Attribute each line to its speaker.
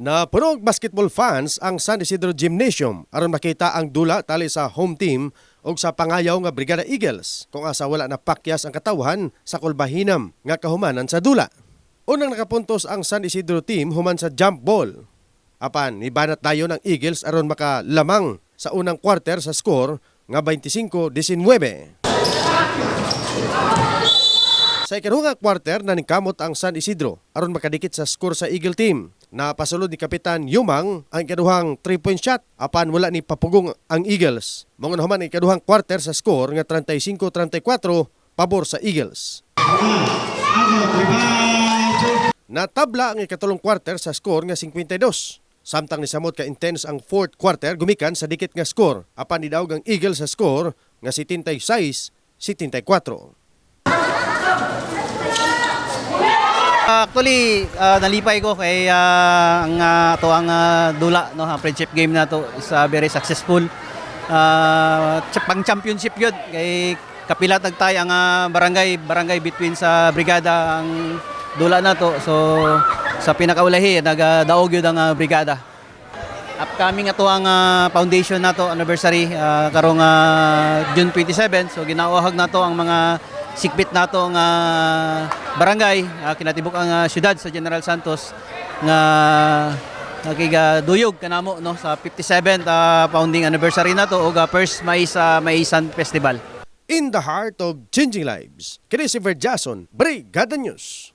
Speaker 1: Na punog basketball fans ang San Isidro Gymnasium aron makita ang dula tali sa home team o sa pangayaw nga Brigada Eagles kung asa wala na pakyas ang katawhan sa kulbahinam nga kahumanan sa dula. Unang nakapuntos ang San Isidro team human sa jump ball. Apan, ibanat tayo ng Eagles aron makalamang sa unang quarter sa score nga 25-19. Sa ikanunga quarter, naningkamot ang San Isidro aron makadikit sa score sa Eagle team. Napasulod ni Kapitan Yumang ang ikaduhang 3-point shot apan wala ni papugong ang Eagles. Mga naman ang ikaduhang quarter sa score nga 35-34 pabor sa Eagles. Natabla ang ikatulong quarter sa score nga 52. Samtang ni Samot ka intense ang fourth quarter gumikan sa dikit nga score apan nidawg ang Eagles sa score nga 76-74.
Speaker 2: Actually, ah, nalipay ko kay ah, ang uh, to ang ah, dula no, ang friendship game na to is ah, very successful. Uh, pang championship yun kay kapila tagtay ang ah, barangay barangay between sa brigada ang dula na to. So sa pinakaulahi nagadaog yun ang ah, brigada. Upcoming ato ang ah, foundation nato anniversary ah, karong ah, June 27 so ginawahag nato ang mga sikbit nato nga barangay ah, kinatibok ang ah, syudad sa General Santos nga nakiga duyog kanamo no sa 57th ah, founding anniversary nato ug ah, first Mais sa Maisan Festival.
Speaker 1: In the heart of changing lives, kini si Verjason, Brigada News.